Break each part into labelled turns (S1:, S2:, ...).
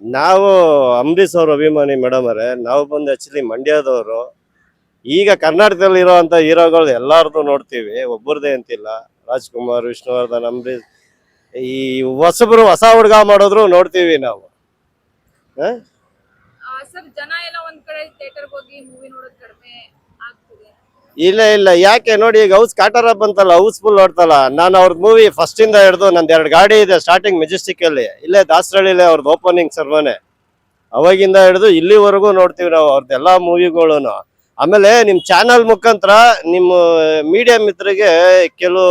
S1: ನಾವು ಅಂಬರೀಶ್ ಅವ್ರ ಅಭಿಮಾನಿ ಮೇಡಮ್ ನಾವು ಬಂದು ಆಕ್ಚುಲಿ ಮಂಡ್ಯದವರು. ಈಗ ಕರ್ನಾಟಕದಲ್ಲಿ ಇರೋಂಥ ಹೀರೋಗಳು ಎಲ್ಲರದು ನೋಡ್ತೀವಿ ಒಬ್ಬರದೇ ಅಂತಿಲ್ಲ. ರಾಜ್ಕುಮಾರ್, ವಿಷ್ಣುವರ್ಧನ್ ಅಂಬರೀಶ್ ಈ ಹೊಸಬ್ರು ಹೊಸ ಹುಡುಗ ಮಾಡೋದ್ರು ನೋಡ್ತೀವಿ ನಾವು.
S2: ಸರ್, ಜನ ಎಲ್ಲ ಒಂದ್ ಕಡೆ ಹೋಗಿ ಮೂವಿ ನೋಡೋದು ಕಡಿಮೆ ಆಗ್ತಿದೆ.
S1: ಇಲ್ಲ ಇಲ್ಲ. ಯಾಕೆ? ನೋಡಿ, ಈಗ ಹೌಸ್ ಕಾಟರ ಬಂತಲ್ಲ ಹೌಸ್ಫುಲ್ ನೋಡ್ತಲ್ಲ ನಾನು ಅವ್ರದ್ದು ಮೂವಿ ಫಸ್ಟ್ ಇಂದ ಹಿಡಿದು ನಂದು ಎರಡು ಗಾಡಿ ಇದೆ ಸ್ಟಾರ್ಟಿಂಗ್ ಮೆಜೆಸ್ಟಿಕ್ ಅಲ್ಲಿ. ಇಲ್ಲೇ ದಾಸರಳ್ಳಿಲೇ ಅವ್ರದ್ದು ಓಪನಿಂಗ್ ಸರ್ಮನೆ ಅವಾಗಿಂದ ಹಿಡಿದು ಇಲ್ಲಿವರೆಗೂ ನೋಡ್ತೀವಿ ನಾವು ಅವ್ರದ್ದು ಎಲ್ಲಾ ಮೂವಿಗಳು ಆಮೇಲೆ ನಿಮ್ಮ ಚಾನಲ್ ಮುಖಾಂತರ ನಿಮ್ಮ ಮೀಡಿಯಾ ಮಿತ್ರರಿಗೆ ಕೆಲವು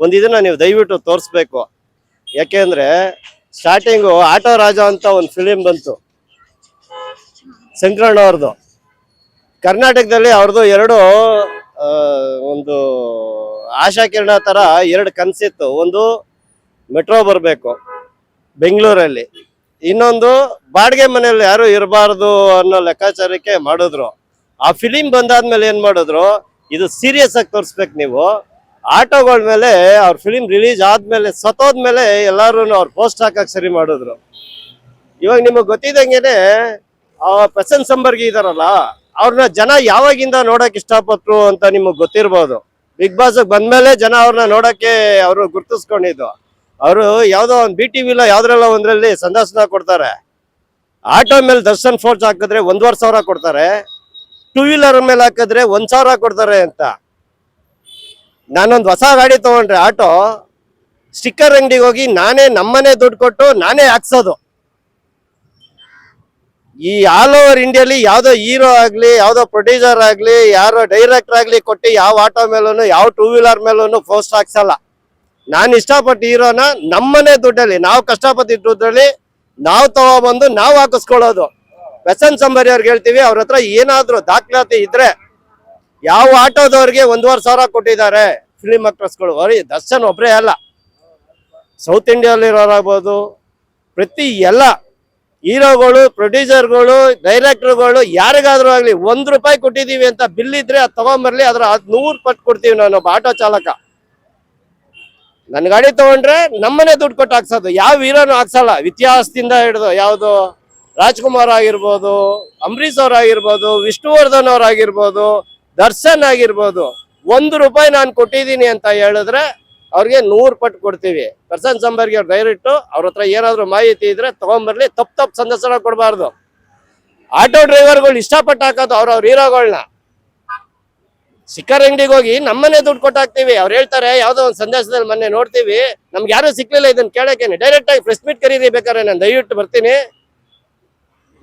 S1: ಒಂದ್ ಇದನ್ನ ನೀವು ದಯವಿಟ್ಟು ತೋರಿಸ್ಬೇಕು. ಯಾಕೆಂದ್ರೆ ಸ್ಟಾರ್ಟಿಂಗು ಆಟೋ ರಾಜ ಅಂತ ಒಂದು ಫಿಲಿಮ್ ಬಂತು. ಶಂಕರಣ್ಣ ಅವ್ರದ್ದು ಕರ್ನಾಟಕದಲ್ಲಿ ಅವ್ರದ್ದು ಎರಡು ಒಂದು ಆಶಾಕಿರಣ ತರ ಎರಡು ಕನ್ಸಿತ್ತು ಒಂದು ಮೆಟ್ರೋ ಬರಬೇಕು ಬೆಂಗಳೂರಲ್ಲಿ. ಇನ್ನೊಂದು ಬಾಡಿಗೆ ಮನೆಯಲ್ಲಿ ಯಾರು ಇರಬಾರ್ದು ಅನ್ನೋ ಲೆಕ್ಕಾಚಾರಕ್ಕೆ ಮಾಡಿದ್ರು. ಆ ಫಿಲಿಂ ಬಂದಾದ್ಮೇಲೆ ಏನ್ ಮಾಡಿದ್ರು, ಇದು ಸೀರಿಯಸ್ ಆಗಿ ತೋರಿಸ್ಬೇಕು ನೀವು. ಆಟೋಗಳ ಮೇಲೆ ಅವ್ರ ಫಿಲಿಮ್ ರಿಲೀಸ್ ಆದ್ಮೇಲೆ, ಸತ್ತೋದ್ಮೇಲೆ ಎಲ್ಲಾರು ಅವ್ರ ಪೋಸ್ಟ್ ಹಾಕಕ್ ಸರಿ ಮಾಡಿದ್ರು. ಇವಾಗ ನಿಮಗೆ ಗೊತ್ತಿದ್ದಂಗೆನೆ ಆ ಪ್ರಸನ್ ಸಂಬರ್ಗಿ ಇದಾರಲ್ಲ ಅವ್ರನ್ನ ಜನ ಯಾವಾಗಿಂದ ನೋಡಕ್ ಇಷ್ಟಪಟ್ರು ಅಂತ ನಿಮಗ್ ಗೊತ್ತಿರ್ಬೋದು. ಬಿಗ್ ಬಾಸ್ ಬಂದ್ಮೇಲೆ ಜನ ಅವ್ರನ್ನ ನೋಡಕ್ಕೆ ಅವರು ಗುರ್ತಿಸ್ಕೊಂಡಿದ್ದು. ಅವರು ಯಾವ್ದೋ ಒಂದು ಬಿ ಟಿ ವಿಲ ಯಾವ್ದ್ರಲ್ಲ ಒಂದ್ರಲ್ಲಿ ಸಂದರ್ಶನ ಕೊಡ್ತಾರೆ. ಆಟೋ ಮೇಲೆ ದರ್ಶನ್ ಫೋರ್ಸ್ ಹಾಕಿದ್ರೆ ಒಂದೂವರೆ ಸಾವಿರ ಕೊಡ್ತಾರೆ. ಟೂ ವೀಲರ್ ಮೇಲೆ ಹಾಕಿದ್ರೆ ಒಂದ್ ಸಾವಿರ ಕೊಡ್ತಾರೆ ಅಂತ. ನಾನೊಂದು ಹೊಸ ಗಾಡಿ ತಗೊಂಡ್ರೆ ಆಟೋ ಸ್ಟಿಕ್ಕರ್ ಅಂಗಡಿಗೆ ಹೋಗಿ ನಾನೇ ನಮ್ಮನೆ ದುಡ್ಡು ಕೊಟ್ಟು ನಾನೇ ಹಾಕ್ಸೋದು. ಈ ಆಲ್ ಓವರ್ ಇಂಡಿಯಾಲಿ ಯಾವ್ದೋ ಹೀರೋ ಆಗ್ಲಿ, ಯಾವ್ದೋ ಪ್ರೊಡ್ಯೂಸರ್ ಆಗ್ಲಿ, ಯಾರೋ ಡೈರೆಕ್ಟರ್ ಆಗ್ಲಿ ಕೊಟ್ಟು ಯಾವ ಆಟೋ ಮೇಲೂ ಯಾವ ಟೂ ವೀಲರ್ ಮೇಲೂ ಪೋಸ್ಟ್ ಹಾಕ್ಸಲ್ಲ. ನಾನು ಇಷ್ಟಪಟ್ಟು ಹೀರೋನ ನಮ್ಮನೆ ದುಡ್ಡಲ್ಲಿ, ನಾವು ಕಷ್ಟಪಟ್ಟು ದುಡ್ಡಲ್ಲಿ ನಾವು ತಗೊಬಂದು ನಾವು ಹಾಕಿಸ್ಕೊಳ್ಳೋದು. ವ್ಯಸನ್ ಸಂಬರಿ ಅವ್ರಿಗೆ ಹೇಳ್ತೀವಿ, ಅವ್ರ ಹತ್ರ ಏನಾದ್ರು ದಾಖಲಾತಿ ಇದ್ರೆ ಯಾವ ಆಟೋದವ್ರಿಗೆ ಒಂದೂವರೆ ಸಾವಿರ ಕೊಟ್ಟಿದ್ದಾರೆ ಫಿಲಿಮ್ ಆಕ್ಟ್ರೆಸ್ಗಳು ಅವ್ರಿಗೆ ದರ್ಶನ್ ಒಬ್ರೇ ಅಲ್ಲ. ಸೌತ್ ಇಂಡಿಯಾಲಿರೋರಾಗ್ಬೋದು ಪ್ರತಿ ಎಲ್ಲ ಹೀರೋಗಳು, ಪ್ರೊಡ್ಯೂಸರ್ಗಳು, ಡೈರೆಕ್ಟರ್ಗಳು ಯಾರಿಗಾದ್ರೂ ಆಗಲಿ ಒಂದು ರೂಪಾಯಿ ಕೊಟ್ಟಿದ್ದೀವಿ ಅಂತ ಬಿಲ್ ಇದ್ರೆ ಅದು ತಗೊಂಬರ್ಲಿ, ಅದ್ರ ಅದು ನೂರು ಪಟ್ಟು ಕೊಡ್ತೀವಿ ನಾನು ಒಬ್ಬ ಆಟೋ ಚಾಲಕ. ನನ್ನ ಗಾಡಿ ತಗೊಂಡ್ರೆ ನಮ್ಮನೆ ದುಡ್ಡು ಕೊಟ್ಟು ಹಾಕ್ಸೋದು. ಯಾವ ಹೀರೋನು ಹಾಕ್ಸಲ್ಲ. ಇತಿಹಾಸದಿಂದ ಹಿಡಿದು ಯಾವುದು ರಾಜ್ಕುಮಾರ್ ಆಗಿರ್ಬೋದು ಅವ್ರ ಆಗಿರ್ಬೋದು, ವಿಷ್ಣುವರ್ಧನ್ ಆಗಿರ್ಬೋದು, ದರ್ಶನ್ ಆಗಿರ್ಬೋದು, ಒಂದು ರೂಪಾಯಿ ನಾನು ಕೊಟ್ಟಿದ್ದೀನಿ ಅಂತ ಹೇಳಿದ್ರೆ ಅವ್ರಿಗೆ ನೂರು ಪಟ್ಟು ಕೊಡ್ತೀವಿ. ಪರ್ಸನ್ ಸಂಬರ್ಗೆ ಅವ್ರು ದಯವಿಟ್ಟು ಅವ್ರ ಹತ್ರ ಏನಾದ್ರು ಮಾಹಿತಿ ಇದ್ರೆ ತಗೊಂಬರ್ಲಿ, ತಪ್ಪು ತಪ್ಪು ಸಂದರ್ಶನ ಕೊಡಬಾರ್ದು. ಆಟೋ ಡ್ರೈವರ್ಗಳು ಇಷ್ಟಪಟ್ಟು ಹಾಕೋದು ಅವ್ರ ಅವ್ರ ಹೀರೋಗಳನ್ನ ಸಿಕ್ಕರ್ ಅಂಗಡಿಗೆ ಹೋಗಿ ನಮ್ಮನೆ ದುಡ್ಡು ಕೊಟ್ಟು ಹಾಕ್ತಿವಿ ಅವ್ರು ಹೇಳ್ತಾರೆ, ಯಾವ್ದೋ ಒಂದು ಸಂದೇಶದಲ್ಲಿ ಮೊನ್ನೆ ನೋಡ್ತೀವಿ. ನಮ್ಗೆ ಯಾರು ಸಿಕ್ಲಿಲ್ಲ ಇದನ್ನ ಕೇಳಕ್ಕೇನೆ ಡೈರೆಕ್ಟ್ ಆಗಿ ಪ್ರೆಸ್ ಮೀಟ್ ಕರೀರಿ ಬೇಕಾದ್ರೆ ನಾನು ದಯವಿಟ್ಟು ಬರ್ತೀನಿ.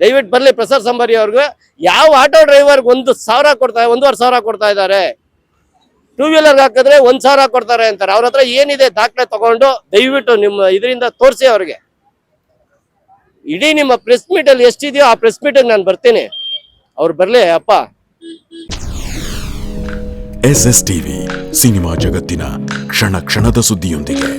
S1: ದಯವಿಟ್ಟು ಬರ್ಲಿ ಪ್ರಸಾದ್ ಸಂಬರಿ ಅವ್ರಿಗೆ. ಯಾವ ಆಟೋ ಡ್ರೈವರ್ಗೆ ಒಂದು ಸಾವಿರ ಕೊಡ್ತಾ, ಒಂದೂವರೆ ಸಾವಿರ ಕೊಡ್ತಾ ಇದ್ದಾರೆ. ಟೂ ವೀಲರ್ ಹಾಕಿದ್ರೆ ಒಂದ್ ಸಾವಿರ ಕೊಡ್ತಾರೆ ಅಂತಾರೆ. ಅವ್ರ ಹತ್ರ ಏನಿದೆ ದಾಖಲೆ ತಗೊಂಡು ದಯವಿಟ್ಟು ನಿಮ್ಮ ಇದರಿಂದ ತೋರಿಸಿ ಅವ್ರಿಗೆ. ಇಡೀ ನಿಮ್ಮ ಪ್ರೆಸ್ ಮೀಟ್ ಅಲ್ಲಿ ಎಷ್ಟಿದೆಯೋ ಆ ಪ್ರೆಸ್ ಮೀಟಿಗೆ ನಾನು ಬರ್ತೀನಿ. ಅವ್ರು ಬರ್ಲಿ, ಅಪ್ಪ.
S3: ಎಸ್ ಎಸ್ ಟಿವಿ ಸಿನಿಮಾ ಜಗತ್ತಿನ ಕ್ಷಣ ಕ್ಷಣದ ಸುದ್ದಿಯೊಂದಿಗೆ.